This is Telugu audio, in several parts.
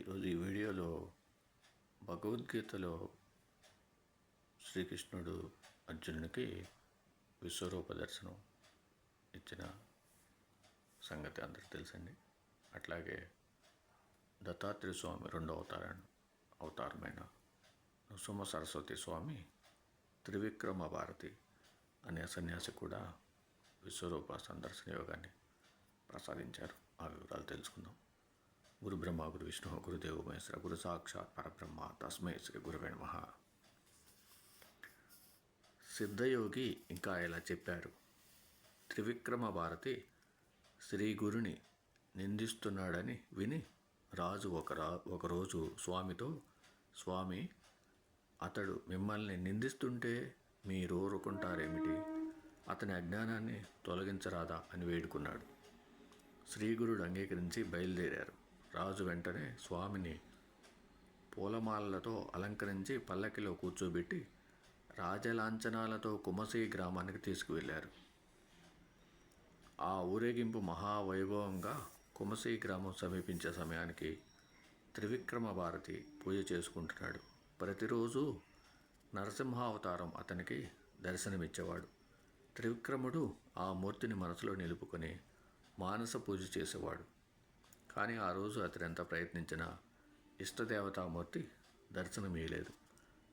ఈరోజు ఈ వీడియోలో భగవద్గీతలో శ్రీకృష్ణుడు అర్జునునికి విశ్వరూప దర్శనం ఇచ్చిన సంగతి అందరికి తెలిసింది అట్లాగే దత్తాత్రేయ స్వామి రెండో అవతారం అవతారమైన నృసింహ సరస్వతి స్వామి త్రివిక్రమ భారతి అనే సన్యాసి కూడా విశ్వరూప సందర్శన యోగాన్ని ప్రసాదించారు. ఆ వివరాలు తెలుసుకుందాం. గురు బ్రహ్మ గురు విష్ణు గురుదేవ మహేశ్వర గురు సాక్షాత్ పరబ్రహ్మ తస్మై శ్రీ గురువే నమ. సిద్ధయోగి ఇంకా ఇలా చెప్పారు. త్రివిక్రమ భారతి శ్రీ గురుని నిందిస్తున్నాడని విని రాజు ఒక రా ఒకరోజు స్వామితో స్వామి అతడు మిమ్మల్ని నిందిస్తుంటే మీరు ఊరుకుంటారేమిటి? అతని అజ్ఞానాన్ని తొలగించరాదా? అని వేడుకున్నాడు. శ్రీగురుడు అంగీకరించి బయలుదేరారు. రాజు వెంటనే స్వామిని పూలమాలలతో అలంకరించి పల్లకిలో కూర్చోబెట్టి రాజలాంఛనాలతో కుమసి గ్రామానికి తీసుకువెళ్ళారు. ఆ ఊరేగింపు మహావైభవంగా కుమసి గ్రామం సమీపించే సమయానికి త్రివిక్రమ భారతి పూజ చేసుకుంటున్నాడు. ప్రతిరోజు నరసింహావతారం అతనికి దర్శనమిచ్చేవాడు. త్రివిక్రముడు ఆ మూర్తిని మనసులో నిలుపుకొని మానస పూజ చేసేవాడు. కానీ ఆ రోజు అతను ఎంత ప్రయత్నించినా ఇష్టదేవతామూర్తి దర్శనమీయలేదు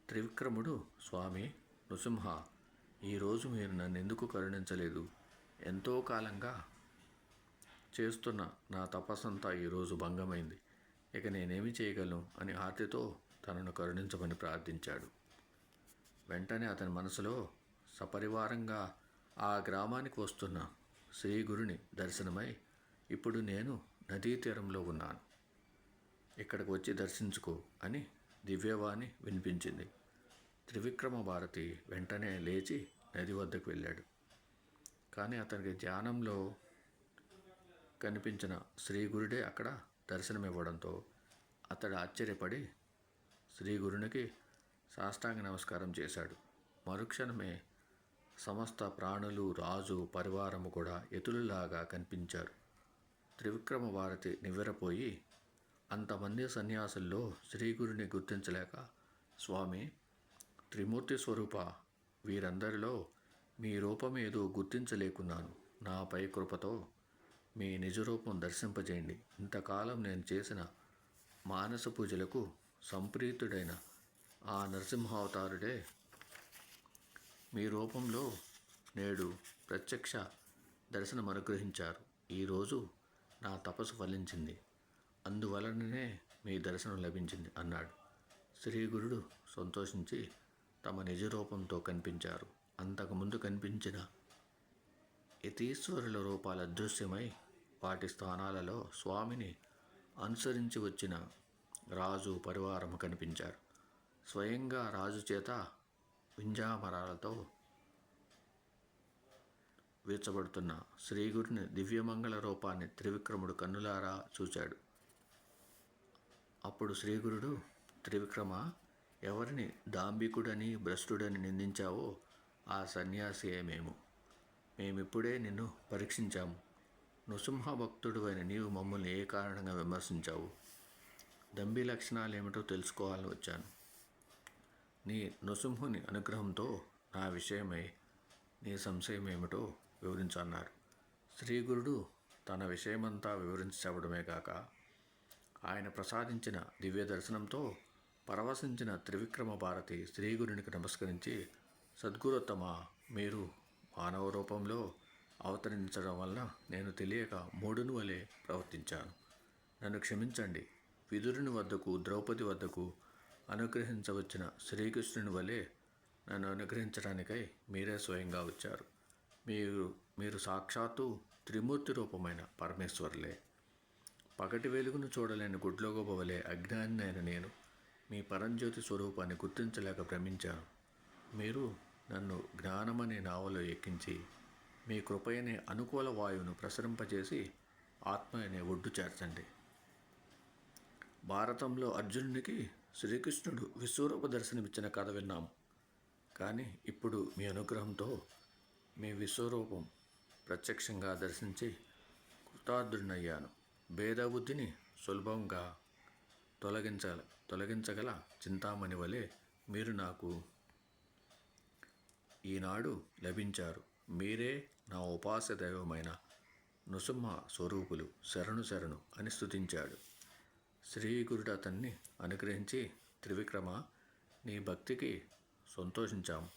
త్రివిక్రముడు స్వామి నృసింహ ఈరోజు మీరు నన్ను ఎందుకు కరుణించలేదు? ఎంతో కాలంగా చేస్తున్న నా తపస్సంతా ఈరోజు భంగమైంది. ఇక నేనేమి చేయగలను? అని ఆర్తితో తనను కరుణించమని ప్రార్థించాడు. వెంటనే అతని మనసులో సపరివారంగా ఆ గ్రామానికి వస్తున్న శ్రీ గురుని దర్శనమై ఇప్పుడు నేను నదీ తీరంలో ఉన్నాను. ఇక్కడికి వచ్చి దర్శించుకో అని దివ్యవాణి వినిపించింది. త్రివిక్రమ భారతి వెంటనే లేచి నది వద్దకు వెళ్ళాడు. కానీ అతనికి ధ్యానంలో కనిపించిన శ్రీ గురుడే అక్కడ దర్శనమివ్వడంతో అతడు ఆశ్చర్యపడి శ్రీ గురునికి సాష్టాంగ నమస్కారం చేశాడు. మరుక్షణమే సమస్త ప్రాణులు రాజు పరివారము కూడా ఎతులులాగా కనిపించారు. త్రివిక్రమ భారతి నివ్వెరపోయి అంతమంది సన్యాసుల్లో శ్రీగురుని గుర్తించలేక స్వామి త్రిమూర్తి స్వరూప వీరందరిలో మీ రూపం ఏదో గుర్తించలేకున్నాను. నాపై కృపతో మీ నిజరూపం దర్శింపజేయండి. ఇంతకాలం నేను చేసిన మానస పూజలకు సంప్రీతుడైన ఆ నరసింహావతారుడే మీ రూపంలో నేడు ప్రత్యక్ష దర్శనం అనుగ్రహించారు ఈరోజు నా తపస్సు ఫలించింది. అందువలననే మీ దర్శనం లభించింది అన్నాడు. శ్రీ గురుడు సంతోషించి తమ నిజ రూపంతో కనిపించారు అంతకుముందు కనిపించిన యతీశ్వరుల రూపాలు అదృశ్యమై వాటి స్థానాలలో స్వామిని అనుసరించి వచ్చిన రాజు పరివారము కనిపించారు. స్వయంగా రాజు చేత వింజామరాలతో వీర్చబడుతున్న శ్రీగురుని దివ్యమంగళ రూపాన్ని త్రివిక్రముడు కన్నులారా చూచాడు. అప్పుడు శ్రీగురుడు త్రివిక్రమ ఎవరిని దాంబికుడని భ్రష్టుడని నిందించావో ఆ సన్యాసియే మేము. మేమిప్పుడే నిన్ను పరీక్షించాము. నృసింహ భక్తుడు అయిన నీవు మమ్మల్ని ఏ కారణంగా విమర్శించావు? దంబి లక్షణాలు ఏమిటో తెలుసుకోవాలని వచ్చాను. నీ నృసింహుని అనుగ్రహంతో నా విషయమై నీ సంశయం ఏమిటో వివరించన్నారు. శ్రీగురుడు తన విషయమంతా వివరించి చెప్పడమే కాక ఆయన ప్రసాదించిన దివ్య దర్శనంతో పరవశించిన త్రివిక్రమ భారతి శ్రీగురునికి నమస్కరించి సద్గురుత్తమ మీరు మానవ రూపంలో అవతరించడం వలన నేను తెలియక మూడును వలె ప్రవర్తించాను. నన్ను క్షమించండి. విదురుని వద్దకు ద్రౌపది వద్దకు అనుగ్రహించవచ్చిన శ్రీకృష్ణుని వలె నన్ను అనుగ్రహించడానికై మీరే స్వయంగా వచ్చారు. మీరు మీరు సాక్షాత్తు త్రిమూర్తి రూపమైన పరమేశ్వరులే. పగటి వెలుగును చూడలేని గుడ్లగోబవలే అజ్ఞాని అయిన నేను మీ పరంజ్యోతి స్వరూపాన్ని గుర్తించలేక భ్రమించాను. మీరు నన్ను జ్ఞానమనే నావలో ఎక్కించి మీ కృపయనే అనుకూల వాయువును ప్రసరింపజేసి ఆత్మ అనే ఒడ్డు చేర్చండి. భారతంలో అర్జునునికి శ్రీకృష్ణుడు విశ్వరూప దర్శనమిచ్చిన కథ విన్నాం. కానీ ఇప్పుడు మీ అనుగ్రహంతో మీ విశ్వరూపం ప్రత్యక్షంగా దర్శించి కృతార్థుడినయ్యాను. భేదబుద్ధిని సులభంగా తొలగించగల తొలగించగల చింతామణి వలె మీరు నాకు ఈనాడు లభించారు. మీరే నా ఉపాస దైవమైన నృసింహ స్వరూపులు శరణు శరణు అని స్థుతించాడు శ్రీగురుడు అతన్ని అనుగ్రహించి త్రివిక్రమ నీ భక్తికి సంతోషించాం.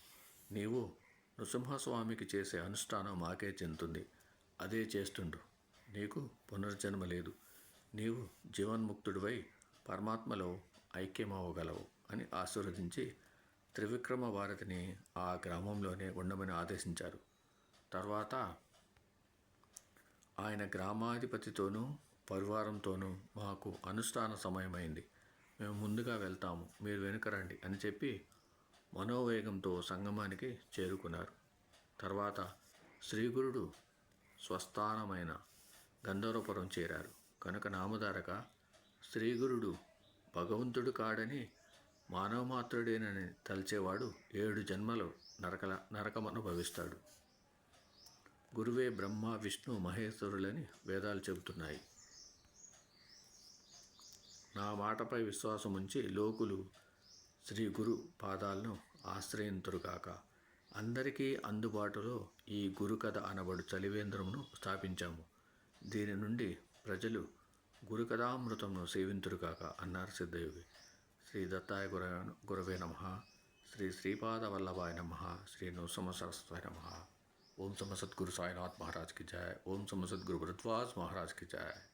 నీవు నృసింహస్వామికి చేసే అనుష్ఠానం మాకే చెందుతుంది. అదే చేస్తుండు నీకు పునర్జన్మ లేదు. నీవు జీవన్ముక్తుడివై పరమాత్మలో ఐక్యమవ్వగలవు అని ఆశీర్వదించి త్రివిక్రమ భారతిని ఆ గ్రామంలోనే ఉండమని ఆదేశించారు. తర్వాత ఆయన గ్రామాధిపతితోనూ పరివారంతోనూ మాకు అనుష్ఠాన సమయమైంది. మేము ముందుగా వెళ్తాము. మీరు వెనుక రండి అని చెప్పి మనోవేగంతో సంగమానికి చేరుకున్నారు. తర్వాత శ్రీగురుడు స్వస్థానమైన గంధర్వపురం చేరారు. కనుక నామధారక శ్రీగురుడు భగవంతుడు కాడని మానవ మాత్రుడేనని తలిచేవాడు ఏడు జన్మలు నరకల నరకమనుభవిస్తాడు. గురువే బ్రహ్మ విష్ణు మహేశ్వరులని వేదాలు చెబుతున్నాయి. నా మాటపై విశ్వాసం ఉంచి లోకులు శ్రీ గురు పాదాలను ఆశ్రయింతురుగాక. అందరికీ అందుబాటులో ఈ గురుకథ అనబడు చలివేంద్రమును స్థాపించాము. దీని నుండి ప్రజలు గురుకథామృతంను సేవింతురుగాక అన్నారు సిద్ధయోగి. శ్రీ దత్తాయ గుర గురవే నమ. శ్రీ శ్రీపాద వల్లభాయ నమ. శ్రీ నృసమ సరస్వతి నమ. ఓం సమ సద్గురు సాయినాథ్ మహారాజ్కి జాయ్. ఓం సమ సద్గురు భరద్వాజ్ మహారాజ్కి జాయ్.